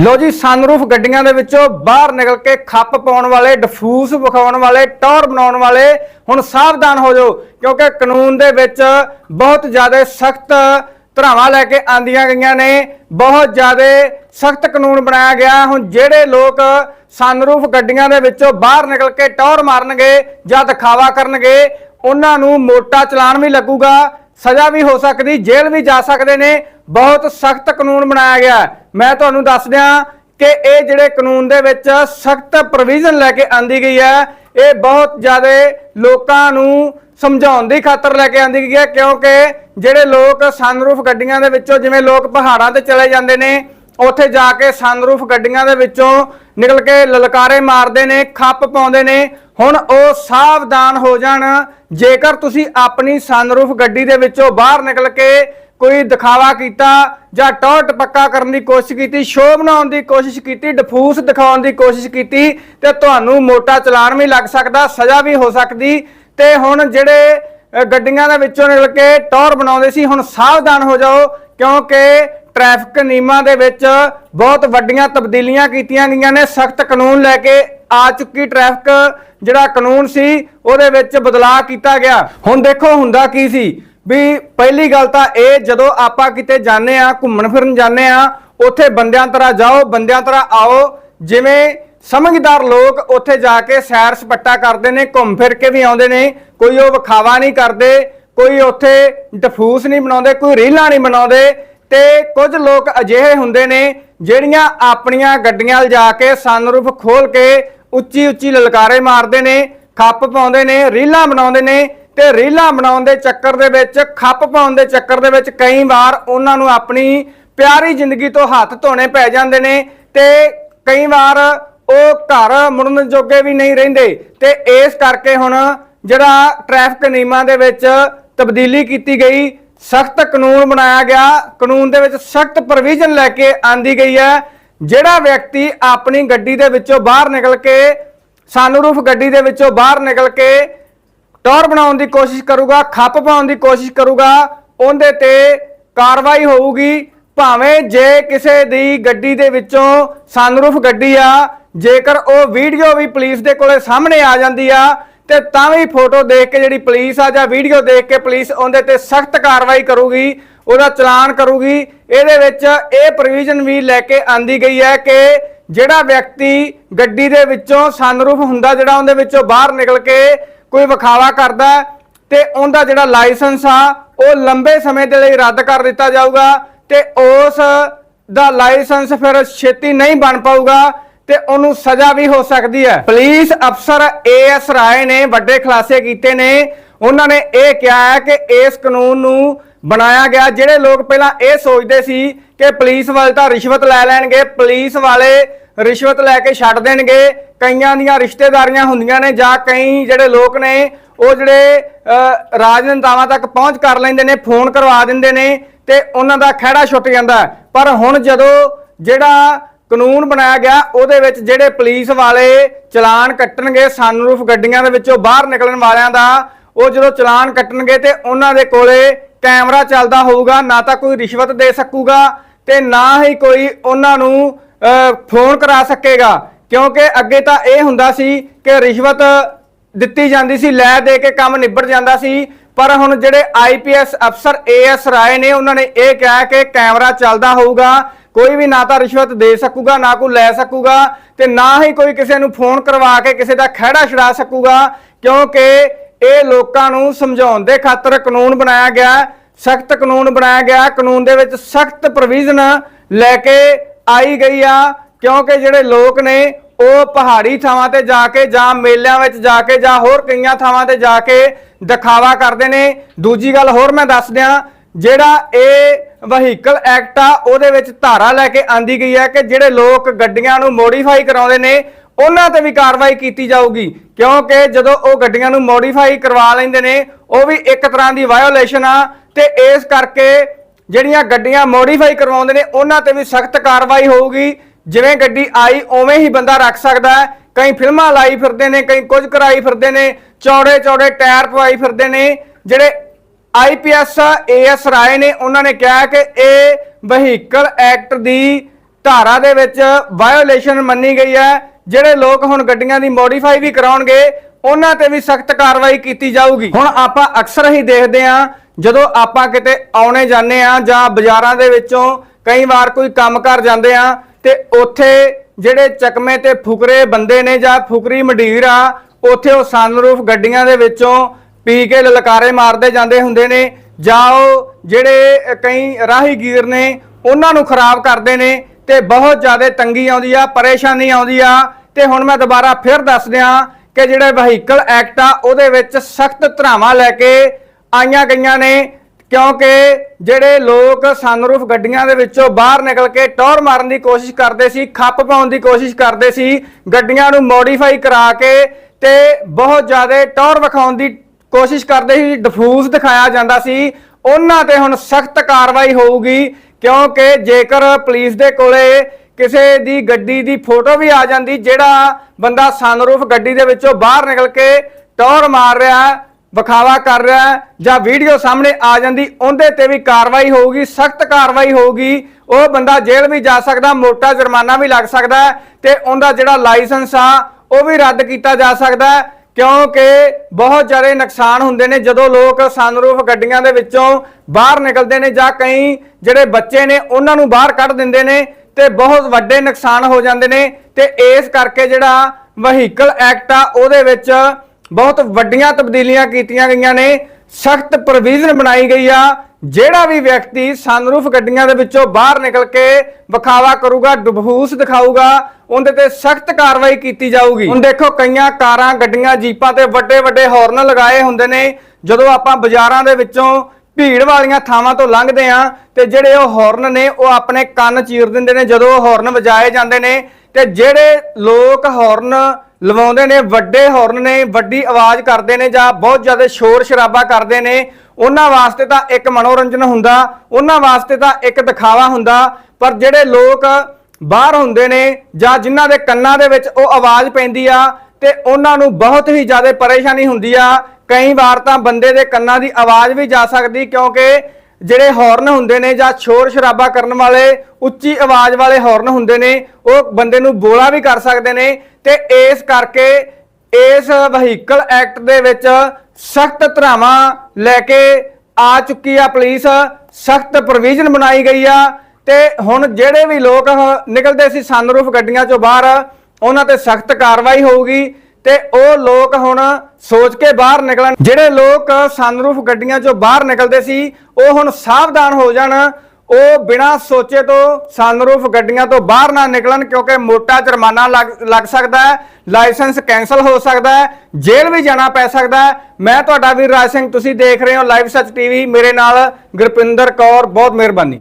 ਲੋ ਜੀ ਸਨਰੂਫ ਗੱਡੀਆਂ ਦੇ ਵਿੱਚੋਂ ਬਾਹਰ ਨਿਕਲ ਕੇ ਖੱਪ ਪਾਉਣ ਵਾਲੇ ਡਿਫੂਸ ਵਿਖਾਉਣ ਵਾਲੇ, ਟੌਰ ਬਣਾਉਣ ਵਾਲੇ ਹੁਣ ਸਾਵਧਾਨ ਹੋ ਜਾਓ, ਕਿਉਂਕਿ ਕਾਨੂੰਨ ਦੇ ਵਿੱਚ ਬਹੁਤ ਜ਼ਿਆਦਾ ਸਖਤ ਧਰਾਵਾਂ ਲੈ ਕੇ ਆਂਦੀਆਂ ਗਈਆਂ ਨੇ, ਬਹੁਤ ਜ਼ਿਆਦਾ ਸਖਤ ਕਾਨੂੰਨ ਬਣਾਇਆ ਗਿਆ। ਹੁਣ ਜਿਹੜੇ ਲੋਕ ਸਨਰੂਫ ਗੱਡੀਆਂ ਦੇ ਵਿੱਚੋਂ ਬਾਹਰ ਨਿਕਲ ਕੇ ਟੌਰ ਮਾਰਨਗੇ ਜਾਂ ਦਿਖਾਵਾ ਕਰਨਗੇ, ਉਹਨਾਂ ਨੂੰ ਮੋਟਾ ਚਲਾਨ ਵੀ ਲੱਗੂਗਾ, ਸਜ਼ਾ ਵੀ ਹੋ ਸਕਦੀ, ਜੇਲ੍ਹ ਵੀ ਜਾ ਸਕਦੇ ਨੇ। ਬਹੁਤ ਸਖਤ ਕਾਨੂੰਨ ਬਣਾਇਆ ਗਿਆ। ਮੈਂ ਤੁਹਾਨੂੰ ਦੱਸ ਦਿਆਂ ਕਿ ਇਹ ਜਿਹੜੇ ਕਾਨੂੰਨ ਦੇ ਵਿੱਚ ਸਖਤ ਪ੍ਰੋਵੀਜ਼ਨ ਲੈ ਕੇ ਆਂਦੀ ਗਈ ਹੈ, ਇਹ ਬਹੁਤ ਜ਼ਿਆਦਾ ਲੋਕਾਂ ਨੂੰ ਸਮਝਾਉਣ ਦੀ ਖਾਤਰ ਲੈ ਕੇ ਆਂਦੀ ਗਈ ਹੈ, ਕਿਉਂਕਿ ਜਿਹੜੇ ਲੋਕ ਸਨਰੂਫ ਗੱਡੀਆਂ ਦੇ ਵਿੱਚੋਂ, ਜਿਵੇਂ ਲੋਕ ਪਹਾੜਾਂ ਤੇ ਚਲੇ ਜਾਂਦੇ ਨੇ, ਉੱਥੇ ਜਾ ਕੇ ਸਨਰੂਫ ਗੱਡੀਆਂ ਦੇ ਵਿੱਚੋਂ ਨਿਕਲ ਕੇ ਲਲਕਾਰੇ ਮਾਰਦੇ ਨੇ, ਖੱਪ ਪਾਉਂਦੇ ਨੇ, ਹੁਣ ਉਹ ਸਾਵਧਾਨ ਹੋ ਜਾਣ। ਜੇਕਰ ਤੁਸੀਂ ਆਪਣੀ ਸਨਰੂਫ ਗੱਡੀ ਦੇ ਵਿੱਚੋਂ ਬਾਹਰ ਨਿਕਲ ਕੇ ਕੋਈ ਦਿਖਾਵਾ ਕੀਤਾ ਜਾਂ ਟੌਰ ਟਪੱਕਾ ਕਰਨ ਦੀ ਕੋਸ਼ਿਸ਼ ਕੀਤੀ ਸ਼ੋਅ ਬਣਾਉਣ ਦੀ ਕੋਸ਼ਿਸ਼ ਕੀਤੀ, ਡਿਫੂਸ ਦਿਖਾਉਣ ਦੀ ਕੋਸ਼ਿਸ਼ ਕੀਤੀ, ਤੇ ਤੁਹਾਨੂੰ ਮੋਟਾ ਚਲਾਨ ਵੀ ਲੱਗ ਸਕਦਾ, ਸਜ਼ਾ ਵੀ ਹੋ ਸਕਦੀ। ਤੇ ਹੁਣ ਜਿਹੜੇ ਗੱਡੀਆਂ ਦੇ ਵਿੱਚੋਂ ਨਿਕਲ ਕੇ ਟੌਰ ਬਣਾਉਂਦੇ ਸੀ, ਹੁਣ ਸਾਵਧਾਨ ਹੋ ਜਾਓ, ਕਿਉਂਕਿ ਟ੍ਰੈਫਿਕ ਨਿਯਮਾਂ ਦੇ ਵਿੱਚ ਬਹੁਤ ਵੱਡੀਆਂ ਤਬਦੀਲੀਆਂ ਕੀਤੀਆਂ ਗਈਆਂ ਨੇ, ਸਖਤ ਕਾਨੂੰਨ ਲੈ ਕੇ ਆ ਚੁੱਕੀ ਟ੍ਰੈਫਿਕ, ਜਿਹੜਾ ਕਾਨੂੰਨ ਸੀ, ਉਹਦੇ ਵਿੱਚ ਬਦਲਾਅ ਕੀਤਾ ਗਿਆ। ਹੁਣ ਦੇਖੋ ਹੁੰਦਾ ਕੀ ਸੀ ਵੀ ਪਹਿਲੀ ਗੱਲ ਤਾਂ ਇਹ ਜਦੋਂ ਆਪਾਂ ਕਿਤੇ ਜਾਂਦੇ ਆ ਘੁੰਮਣ ਫਿਰਨ ਜਾਂਦੇ ਆ ਉੱਥੇ ਬੰਦਿਆਂ ਤਰ੍ਹਾਂ ਜਾਓ, ਬੰਦਿਆਂ ਤਰ੍ਹਾਂ ਆਓ, ਜਿਵੇਂ ਸਮਝਦਾਰ ਲੋਕ ਉੱਥੇ ਜਾ ਕੇ ਸੈਰ ਸਪੱਟਾ ਕਰਦੇ ਨੇ, ਘੁੰਮ ਫਿਰ ਕੇ ਵੀ ਆਉਂਦੇ ਨੇ, ਕੋਈ ਉਹ ਵਿਖਾਵਾ ਨਹੀਂ ਕਰਦੇ, ਕੋਈ ਉੱਥੇ ਡਿਫੂਸ ਨਹੀਂ ਬਣਾਉਂਦੇ, ਕੋਈ ਰੀਲਾਂ ਨਹੀਂ ਬਣਾਉਂਦੇ, ਤੇ ਕੁਝ ਲੋਕ ਅਜਿਹੇ ਹੁੰਦੇ ਨੇ ਜਿਹੜੀਆਂ ਆਪਣੀਆਂ ਗੱਡੀਆਂ ਲਿਜਾ ਕੇ ਸਨਰੂਫ ਖੋਲ ਕੇ ਉੱਚੀ ਉੱਚੀ ਲਲਕਾਰੇ ਮਾਰਦੇ ਨੇ, ਖੱਪ ਪਾਉਂਦੇ ਨੇ, ਰੀਲਾਂ ਬਣਾਉਂਦੇ ਨੇ ਤੇ ਰੀਲਾਂ ਬਣਾਉਣ ਦੇ ਚੱਕਰ ਦੇ ਵਿੱਚ, ਖੱਪ ਪਾਉਣ ਦੇ ਚੱਕਰ ਦੇ ਵਿੱਚ ਕਈ ਵਾਰ ਉਹਨਾਂ ਨੂੰ ਆਪਣੀ ਪਿਆਰੀ ਜ਼ਿੰਦਗੀ ਤੋਂ ਹੱਥ ਧੋਣੇ ਪੈ ਜਾਂਦੇ ਨੇ ਤੇ ਕਈ ਵਾਰ ਉਹ ਘਰ ਮੁੜਨ ਜੋਗੇ ਵੀ ਨਹੀਂ ਰਹਿੰਦੇ। ਤੇ ਇਸ ਕਰਕੇ ਹੁਣ ਜਿਹੜਾ ਟ੍ਰੈਫਿਕ ਨਿਯਮਾਂ ਦੇ ਵਿੱਚ ਤਬਦੀਲੀ ਕੀਤੀ ਗਈ, ਸਖਤ ਕਾਨੂੰਨ ਬਣਾਇਆ ਗਿਆ। ਕਾਨੂੰਨ ਦੇ ਵਿੱਚ ਸਖਤ ਪ੍ਰੋਵੀਜ਼ਨ ਲੈ ਕੇ ਆਂਦੀ ਗਈ ਹੈ। ਜਿਹੜਾ ਵਿਅਕਤੀ ਆਪਣੀ ਗੱਡੀ ਦੇ ਵਿੱਚੋਂ ਬਾਹਰ ਨਿਕਲ ਕੇ ਸਨਰੂਫ ਗੱਡੀ ਦੇ ਵਿੱਚੋਂ ਬਾਹਰ ਨਿਕਲ ਕੇ ਟੌਰ ਬਣਾਉਣ ਦੀ ਕੋਸ਼ਿਸ਼ ਕਰੂਗਾ, ਖੱਪ ਪਾਉਣ ਦੀ ਕੋਸ਼ਿਸ਼ ਕਰੂਗਾ, ਉਹਦੇ ਤੇ ਕਾਰਵਾਈ ਹੋਊਗੀ। ਭਾਵੇਂ ਜੇ ਕਿਸੇ ਦੀ ਗੱਡੀ ਦੇ ਵਿੱਚੋਂ ਸਨਰੂਫ ਗੱਡੀ ਆ, ਜੇਕਰ ਉਹ ਵੀਡੀਓ ਵੀ ਪੁਲਿਸ ਦੇ ਕੋਲੇ ਸਾਹਮਣੇ ਆ ਜਾਂਦੀ ਆ, ਤੇ ਤਾਂ ਵੀ ਫੋਟੋ ਦੇਖ ਕੇ ਜਿਹੜੀ ਪੁਲਿਸ ਆ ਜਾਂ ਵੀਡੀਓ ਦੇਖ ਕੇ ਪੁਲਿਸ ਉਹਦੇ ਤੇ ਸਖਤ ਕਾਰਵਾਈ ਕਰੂਗੀ, ਉਹਦਾ ਚਲਾਨ ਕਰੂਗੀ। ਇਹਦੇ ਵਿੱਚ ਇਹ ਪ੍ਰੋਵੀਜ਼ਨ ਵੀ ਲੈ ਕੇ ਆਂਦੀ ਗਈ ਹੈ ਕਿ ਜਿਹੜਾ ਵਿਅਕਤੀ ਗੱਡੀ ਦੇ ਵਿੱਚੋਂ ਸਨਰੂਫ ਹੁੰਦਾ ਜਿਹੜਾ ਉਹਦੇ ਵਿੱਚੋਂ ਬਾਹਰ ਨਿਕਲ ਕੇ ਕੋਈ ਵਿਖਾਵਾ ਕਰਦਾ ਹੈ ਤੇ ਉਹਦਾ ਜਿਹੜਾ ਲਾਇਸੈਂਸ ਆ, ਉਹ ਲੰਬੇ ਸਮੇਂ ਦੇ ਲਈ ਰੱਦ ਕਰ ਦਿੱਤਾ ਜਾਊਗਾ ਤੇ ਉਸ ਦਾ ਲਾਇਸੈਂਸ ਫਿਰ ਛੇਤੀ ਨਹੀਂ ਬਣ ਪਾਊਗਾ ਤੇ ਉਹਨੂੰ ਸਜ਼ਾ ਵੀ ਹੋ ਸਕਦੀ ਹੈ। ਪੁਲਿਸ ਅਫਸਰ ਏਐਸ ਰਾਏ ਨੇ ਵੱਡੇ ਖੁਲਾਸੇ ਕੀਤੇ ਨੇ। ਉਹਨਾਂ ਨੇ ਇਹ ਕਿਹਾ ਹੈ ਕਿ ਇਸ ਕਾਨੂੰਨ ਨੂੰ ਬਣਾਇਆ ਗਿਆ। ਜਿਹੜੇ ਲੋਕ ਪਹਿਲਾਂ ਇਹ ਸੋਚਦੇ ਸੀ ਕਿ ਪੁਲਿਸ ਵਾਲੇ ਤਾਂ ਰਿਸ਼ਵਤ ਲੈ ਲੈਣਗੇ, ਪੁਲਿਸ ਵਾਲੇ ਰਿਸ਼ਵਤ ਲੈ ਕੇ ਛੱਡ ਦੇਣਗੇ। ਕਈਆਂ ਦੀਆਂ ਰਿਸ਼ਤੇਦਾਰੀਆਂ ਹੁੰਦੀਆਂ ਨੇ ਜਾਂ ਕਈ ਜਿਹੜੇ ਲੋਕ ਨੇ, ਉਹ ਜਿਹੜੇ ਰਾਜਨੇਤਾਵਾਂ ਤੱਕ ਪਹੁੰਚ ਕਰ ਲੈਂਦੇ ਨੇ, ਫੋਨ ਕਰਵਾ ਦਿੰਦੇ ਨੇ ਤੇ ਉਹਨਾਂ ਦਾ ਖਹਿੜਾ ਛੁੱਟ ਜਾਂਦਾ ਪਰ ਹੁਣ ਜਦੋਂ ਜਿਹੜਾ ਕਾਨੂੰਨ ਬਣਾਇਆ ਗਿਆ, ਉਹਦੇ ਵਿੱਚ ਜਿਹੜੇ ਪੁਲਿਸ ਵਾਲੇ ਚਲਾਨ ਕੱਟਣਗੇ ਸਨਰੂਫ ਗੱਡੀਆਂ ਦੇ ਵਿੱਚੋਂ ਬਾਹਰ ਨਿਕਲਣ ਵਾਲਿਆਂ ਦਾ, ਉਹ ਜਦੋਂ ਚਲਾਨ ਕੱਟਣਗੇ ਤੇ ਉਹਨਾਂ ਦੇ ਕੋਲੇ ਕੈਮਰਾ ਚੱਲਦਾ ਹੋਊਗਾ, ਨਾ ਤਾਂ ਕੋਈ ਰਿਸ਼ਵਤ ਦੇ ਸਕੂਗਾ ਤੇ ਨਾ ਹੀ ਕੋਈ ਉਹਨਾਂ ਨੂੰ ਫੋਨ ਕਰਾ ਸਕੇਗਾ। ਕਿਉਂਕਿ ਅੱਗੇ ਤਾਂ ਇਹ ਹੁੰਦਾ ਸੀ ਕਿ ਰਿਸ਼ਵਤ ਦਿੱਤੀ ਜਾਂਦੀ ਸੀ, ਲੈ ਦੇ ਕੇ ਕੰਮ ਨਿਬੜ ਜਾਂਦਾ ਸੀ। ਪਰ ਹੁਣ ਜਿਹੜੇ ਆਈਪੀਐਸ ਅਫਸਰ ਏਐਸ ਰਾਏ ਨੇ, ਉਹਨਾਂ ਨੇ ਇਹ ਕਿਹਾ ਕਿ ਕੈਮਰਾ ਚੱਲਦਾ ਹੋਊਗਾ। ਕੋਈ ਵੀ ਨਾ ਤਾਂ ਰਿਸ਼ਵਤ ਦੇ ਸਕੂਗਾ, ਨਾ ਕੋਈ ਲੈ ਸਕੂਗਾ ਤੇ ਨਾ ਹੀ ਕੋਈ ਕਿਸੇ ਨੂੰ ਫੋਨ ਕਰਵਾ ਕੇ ਕਿਸੇ ਦਾ ਖਹਿੜਾ ਛੁਡਾ ਸਕੂਗਾ। ਕਿਉਂਕਿ ਇਹ ਲੋਕਾਂ ਨੂੰ ਸਮਝਾਉਣ ਦੇ ਖਾਤਰ ਕਾਨੂੰਨ ਬਣਾਇਆ ਗਿਆ, ਸਖਤ ਕਾਨੂੰਨ ਬਣਾਇਆ ਗਿਆ। ਕਾਨੂੰਨ ਦੇ ਵਿੱਚ ਸਖਤ ਪ੍ਰੋਵੀਜ਼ਨ ਲੈ ਕੇ ਆਈ ਗਈ ਆ, ਕਿਉਂਕਿ ਜਿਹੜੇ ਲੋਕ ਨੇ, ਉਹ ਪਹਾੜੀ ਥਾਵਾਂ ਤੇ ਜਾ ਕੇ ਜਾਂ ਮੇਲਿਆਂ ਵਿੱਚ ਜਾ ਕੇ ਜਾਂ ਹੋਰ ਕਈਆਂ ਥਾਵਾਂ ਤੇ ਜਾ ਕੇ ਦਿਖਾਵਾ ਕਰਦੇ ਨੇ। ਦੂਜੀ ਗੱਲ ਹੋਰ ਮੈਂ ਦੱਸ ਦਿਆਂ, ਜਿਹੜਾ ਇਹ ਵਹੀਕਲ ਐਕਟ ਆ, ਉਹਦੇ ਵਿੱਚ ਧਾਰਾ ਲੈ ਕੇ ਆਂਦੀ ਗਈ ਹੈ ਕਿ ਜਿਹੜੇ ਲੋਕ ਗੱਡੀਆਂ ਨੂੰ ਮੋਡੀਫਾਈ ਕਰਾਉਂਦੇ ਨੇ, ਉਹਨਾਂ ਤੇ ਵੀ ਕਾਰਵਾਈ ਕੀਤੀ ਜਾਊਗੀ। ਕਿਉਂਕਿ ਜਦੋਂ ਉਹ ਗੱਡੀਆਂ ਨੂੰ ਮੋਡੀਫਾਈ ਕਰਵਾ ਲੈਂਦੇ ਨੇ, ਉਹ ਵੀ ਇੱਕ ਤਰ੍ਹਾਂ ਦੀ ਵਾਇਓਲੇਸ਼ਨ ਆ, ਤੇ ਇਸ ਕਰਕੇ ਜਿਹੜੀਆਂ ਗੱਡੀਆਂ ਮੋਡੀਫਾਈ ਕਰਵਾਉਂਦੇ ਨੇ, ਉਹਨਾਂ ਤੇ ਵੀ ਸਖਤ ਕਾਰਵਾਈ ਹੋਊਗੀ। ਜਿਵੇਂ ਗੱਡੀ ਆਈ, ਉਵੇਂ ਹੀ ਬੰਦਾ ਰੱਖ ਸਕਦਾ ਹੈ। ਕਈ ਫਿਲਮਾਂ ਲਾਈ ਫਿਰਦੇ ਨੇ, ਕਈ ਕੁਝ ਕਰਾਈ ਫਿਰਦੇ ਨੇ ਚੌੜੇ ਚੌੜੇ ਟਾਇਰ ਪਵਾਈ ਫਿਰਦੇ ਨੇ। ਜਿਹੜੇ ਆਈਪੀਐਸ ਏਐਸ ਰਾਏ ਨੇ, ਉਹਨਾਂ ਨੇ ਕਿਹਾ ਕਿ ਇਹ ਵਹੀਕਲ ਐਕਟ ਦੀ ਧਾਰਾ ਦੇ ਵਿੱਚ ਵਾਇਓਲੇਸ਼ਨ ਮੰਨੀ ਗਈ ਹੈ। ਜਿਹੜੇ ਲੋਕ ਹੁਣ ਗੱਡੀਆਂ ਦੀ ਮੋਡੀਫਾਈ ਵੀ ਕਰਾਉਣਗੇ ਉਹਨਾਂ ਤੇ ਵੀ ਸਖਤ ਕਾਰਵਾਈ ਕੀਤੀ ਜਾਊਗੀ। ਹੁਣ ਆਪਾਂ ਅਕਸਰ ਹੀ ਦੇਖਦੇ ਹਾਂ, ਜਦੋਂ ਆਪਾਂ ਕਿਤੇ ਆਉਣੇ ਜਾਂਦੇ ਆ ਜਾਂ ਬਾਜ਼ਾਰਾਂ ਦੇ ਵਿੱਚੋਂ ਕਈ ਵਾਰ ਕੋਈ ਕੰਮ ਕਰ ਜਾਂਦੇ ਆ ਤੇ ਉੱਥੇ ਜਿਹੜੇ ਚਕਮੇ ਤੇ ਫੁਕਰੇ ਬੰਦੇ ਨੇ ਜਾਂ ਫੁਕਰੀ ਮੰਡੀਰ ਆ, ਉੱਥੇ ਉਹ ਸਨਰੂਫ ਗੱਡੀਆਂ ਦੇ ਵਿੱਚੋਂ ਪੀ ਕੇ ਲਲਕਾਰੇ ਮਾਰਦੇ ਜਾਂਦੇ ਹੁੰਦੇ ਨੇ ਜਾਂ ਉਹ ਜਿਹੜੇ ਕਈ ਰਾਹੀਗੀਰ ਨੇ, ਉਹਨਾਂ ਨੂੰ ਖਰਾਬ ਕਰਦੇ ਨੇ ਤੇ ਬਹੁਤ ਜ਼ਿਆਦਾ ਤੰਗੀ ਆਉਂਦੀ ਆ, ਪਰੇਸ਼ਾਨੀ ਆਉਂਦੀ ਆ ਤੇ ਹੁਣ ਮੈਂ ਦੁਬਾਰਾ ਫਿਰ ਦੱਸ ਦਿਆਂ ਕਿ ਜਿਹੜੇ ਵਹੀਕਲ ਐਕਟ ਆ, ਉਹਦੇ ਵਿੱਚ ਸਖਤ ਧਰਾਵਾਂ ਲੈ ਕੇ ਆਈਆਂ ਗਈਆਂ ਨੇ, ਕਿਉਂਕਿ ਜਿਹੜੇ ਲੋਕ ਸਨਰੂਫ ਗੱਡੀਆਂ ਦੇ ਵਿੱਚੋਂ ਬਾਹਰ ਨਿਕਲ ਕੇ ਟੌਰ ਮਾਰਨ ਦੀ ਕੋਸ਼ਿਸ਼ ਕਰਦੇ ਸੀ, ਖੱਪ ਪਾਉਣ ਦੀ ਕੋਸ਼ਿਸ਼ ਕਰਦੇ ਸੀ, ਗੱਡੀਆਂ ਨੂੰ ਮੋਡੀਫਾਈ ਕਰਾ ਕੇ ਤੇ ਬਹੁਤ ਜ਼ਿਆਦਾ ਟੌਰ ਵਿਖਾਉਣ ਦੀ ਕੋਸ਼ਿਸ਼ ਕਰਦੇ ਸੀ ਡਿਫੂਜ਼ ਦਿਖਾਇਆ ਜਾਂਦਾ ਸੀ। ਉਹਨਾਂ ਤੇ ਹੁਣ ਸਖਤ ਕਾਰਵਾਈ ਹੋਊਗੀ, ਕਿਉਂਕਿ ਜੇਕਰ ਪੁਲਿਸ ਦੇ ਕੋਲੇ ਕਿਸੇ ਦੀ ਗੱਡੀ ਦੀ ਫੋਟੋ ਵੀ ਆ ਜਾਂਦੀ, ਜਿਹੜਾ ਬੰਦਾ ਸਨਰੂਫ ਗੱਡੀ ਦੇ ਵਿੱਚੋਂ ਬਾਹਰ ਨਿਕਲ ਕੇ ਟੌਰ ਮਾਰ ਰਿਹਾ, ਵਿਖਾਵਾ ਕਰ ਰਿਹਾ, ਜਾਂ ਵੀਡੀਓ ਸਾਹਮਣੇ ਆ ਜਾਂਦੀ, ਉਹਦੇ ਤੇ ਵੀ ਕਾਰਵਾਈ ਹੋਊਗੀ, ਸਖਤ ਕਾਰਵਾਈ ਹੋਊਗੀ। ਉਹ ਬੰਦਾ ਜੇਲ੍ਹ ਵੀ ਜਾ ਸਕਦਾ, ਮੋਟਾ ਜੁਰਮਾਨਾ ਵੀ ਲੱਗ ਸਕਦਾ ਹੈ ਤੇ ਉਹਦਾ ਜਿਹੜਾ ਲਾਇਸੈਂਸ ਆ, ਉਹ ਵੀ ਰੱਦ ਕੀਤਾ ਜਾ ਸਕਦਾ ਕਿਉਂਕਿ ਬਹੁਤ ਜ਼ਿਆਦਾ ਨੁਕਸਾਨ ਹੁੰਦੇ ਨੇ ਜਦੋਂ ਲੋਕ ਸਨਰੂਫ ਗੱਡੀਆਂ ਦੇ ਵਿੱਚੋਂ ਬਾਹਰ ਨਿਕਲਦੇ ਨੇ ਜਾਂ ਕਈ ਜਿਹੜੇ ਬੱਚੇ ਨੇ, ਉਹਨਾਂ ਨੂੰ ਬਾਹਰ ਕੱਢ ਦਿੰਦੇ ਨੇ। ਤੇ ਬਹੁਤ ਵੱਡੇ ਨੁਕਸਾਨ ਹੋ ਜਾਂਦੇ ਨੇ ਤੇ ਇਸ ਕਰਕੇ ਜਿਹੜਾ ਵਹੀਕਲ ਐਕਟ ਆ, ਉਹਦੇ ਵਿੱਚ ਬਹੁਤ ਵੱਡੀਆਂ ਤਬਦੀਲੀਆਂ ਕੀਤੀਆਂ ਗਈਆਂ ਨੇ। ਸਖਤ ਪ੍ਰੋਵੀਜ਼ਨ ਬਣਾਈ ਗਈ ਆ। ਜਿਹੜਾ ਵੀ ਵਿਅਕਤੀ ਸਨਰੂਫ ਗੱਡੀਆਂ ਦੇ ਵਿੱਚੋਂ ਬਾਹਰ ਨਿਕਲ ਕੇ ਵਿਖਾਵਾ ਕਰੂਗਾ, ਡਬਹੂਸ ਦਿਖਾਊਗਾ, ਉਹਦੇ ਤੇ ਸਖਤ ਕਾਰਵਾਈ ਕੀਤੀ ਜਾਊਗੀ। ਹੁਣ ਦੇਖੋ, ਕਈਆਂ ਕਾਰਾਂ, ਗੱਡੀਆਂ, ਜੀਪਾਂ ਤੇ ਵੱਡੇ ਵੱਡੇ ਹਾਰਨ ਲਗਾਏ ਹੁੰਦੇ ਨੇ। ਜਦੋਂ ਆਪਾਂ ਬਾਜ਼ਾਰਾਂ ਦੇ ਵਿੱਚੋਂ ਭੀੜ ਵਾਲੀਆਂ ਥਾਵਾਂ ਤੋਂ ਲੰਘਦੇ ਆ ਤੇ ਜਿਹੜੇ ਉਹ ਹਾਰਨ ਨੇ, ਉਹ ਆਪਣੇ ਕੰਨ ਚੀਰ ਦਿੰਦੇ ਨੇ, ਜਦੋਂ ਉਹ ਹਾਰਨ ਵਜਾਏ ਜਾਂਦੇ ਨੇ ਤੇ ਜਿਹੜੇ ਲੋਕ ਹਾਰਨ ਲਵਾਉਂਦੇ ਨੇ, ਵੱਡੇ ਹਾਰਨ ਨੇ, ਵੱਡੀ ਆਵਾਜ਼ ਕਰਦੇ ਨੇ ਜਾਂ ਬਹੁਤ ਜ਼ਿਆਦਾ ਸ਼ੋਰ ਸ਼ਰਾਬਾ ਕਰਦੇ ਨੇ, ਉਹਨਾਂ ਵਾਸਤੇ ਤਾਂ ਇੱਕ ਮਨੋਰੰਜਨ ਹੁੰਦਾ, ਉਹਨਾਂ ਵਾਸਤੇ ਤਾਂ ਇੱਕ ਦਿਖਾਵਾ ਹੁੰਦਾ, ਪਰ ਜਿਹੜੇ ਲੋਕ ਬਾਹਰ ਹੁੰਦੇ ਨੇ ਜਾਂ ਜਿਨ੍ਹਾਂ ਦੇ ਕੰਨਾਂ ਦੇ ਵਿੱਚ ਉਹ ਆਵਾਜ਼ ਪੈਂਦੀ ਆ ਤੇ ਉਹਨਾਂ ਨੂੰ ਬਹੁਤ ਹੀ ਜ਼ਿਆਦਾ ਪਰੇਸ਼ਾਨੀ ਹੁੰਦੀ ਆ ਕਈ ਵਾਰ ਤਾਂ ਬੰਦੇ ਦੇ ਕੰਨਾਂ ਦੀ ਆਵਾਜ਼ ਵੀ ਜਾ ਸਕਦੀ, ਕਿਉਂਕਿ ਜਿਹੜੇ ਹਾਰਨ ਹੁੰਦੇ ਨੇ ਜਾਂ ਸ਼ੋਰ ਸ਼ਰਾਬਾ ਕਰਨ ਵਾਲੇ, ਉੱਚੀ ਆਵਾਜ਼ ਵਾਲੇ ਹਾਰਨ ਹੁੰਦੇ ਨੇ, ਉਹ ਬੰਦੇ ਨੂੰ ਬੋਲਾ ਵੀ ਕਰ ਸਕਦੇ ਨੇ ਤੇ ਇਸ ਕਰਕੇ ਇਸ ਵਹੀਕਲ ਐਕਟ ਦੇ ਵਿੱਚ ਸਖਤ ਧਰਾਵਾਂ ਲੈ ਕੇ ਆ ਚੁੱਕੀ ਆ ਪੁਲਿਸ, ਸਖਤ ਪ੍ਰੋਵੀਜ਼ਨ ਬਣਾਈ ਗਈ ਆ ਤੇ ਹੁਣ ਜਿਹੜੇ ਵੀ ਲੋਕ ਨਿਕਲਦੇ ਸੀ ਸਨਰੂਫ ਗੱਡੀਆਂ ਚੋਂ ਬਾਹਰ, ਉਹਨਾਂ ਤੇ ਸਖਤ ਕਾਰਵਾਈ ਹੋਊਗੀ। ਤੇ ਉਹ ਲੋਕ ਹੁਣ ਸੋਚ ਕੇ ਬਾਹਰ ਨਿਕਲਣ। ਜਿਹੜੇ ਲੋਕ ਸਨਰੂਫ ਗੱਡੀਆਂ ਚੋਂ ਬਾਹਰ ਨਿਕਲਦੇ ਸੀ, ਉਹ ਹੁਣ ਸਾਵਧਾਨ ਹੋ ਜਾਣ। ਉਹ ਬਿਨਾਂ ਸੋਚੇ ਤੋਂ ਸਨਰੂਫ ਗੱਡੀਆਂ ਤੋਂ ਬਾਹਰ ਨਾ ਨਿਕਲਣ, ਕਿਉਂਕਿ ਮੋਟਾ ਜੁਰਮਾਨਾ ਲੱਗ ਲੱਗ ਸਕਦਾ ਹੈ, ਲਾਇਸੈਂਸ ਕੈਨਸਲ ਹੋ ਸਕਦਾ ਹੈ, ਜੇਲ੍ਹ ਵੀ ਜਾਣਾ ਪੈ ਸਕਦਾ ਹੈ। ਮੈਂ ਤੁਹਾਡਾ ਵੀਰ ਰਾਜ ਸਿੰਘ, ਤੁਸੀਂ ਦੇਖ ਰਹੇ ਹੋ ਲਾਈਵ ਸੱਚ ਟੀਵੀ ਮੇਰੇ ਨਾਲ ਗੁਰਪਿੰਦਰ ਕੌਰ, ਬਹੁਤ ਮਿਹਰਬਾਨੀ।